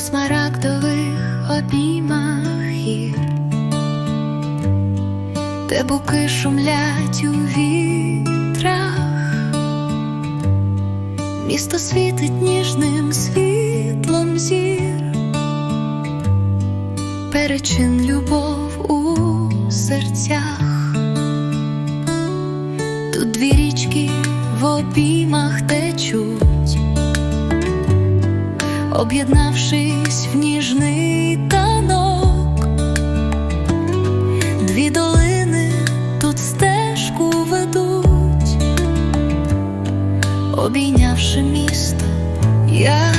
смарагдових обіймах гір, де буки шумлять у вітрах, місто світить ніжним світлом зір, перечин любов у серцях. Тут дві річки в обіймах течуть, об'єднавшись в ніжний танок, дві долини тут стежку ведуть, обійнявши місто, як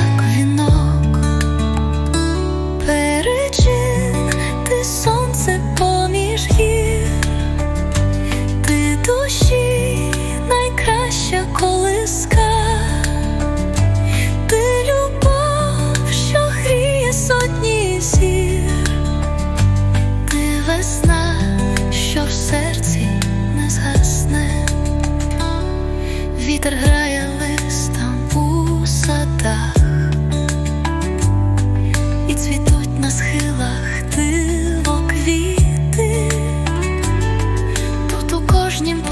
вітер грає листом у садах, і цвітуть на схилах дивоквіти. Тут у кожнім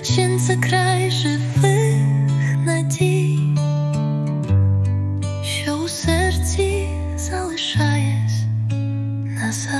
причин за край живих надій, що у серці залишаєсь назад.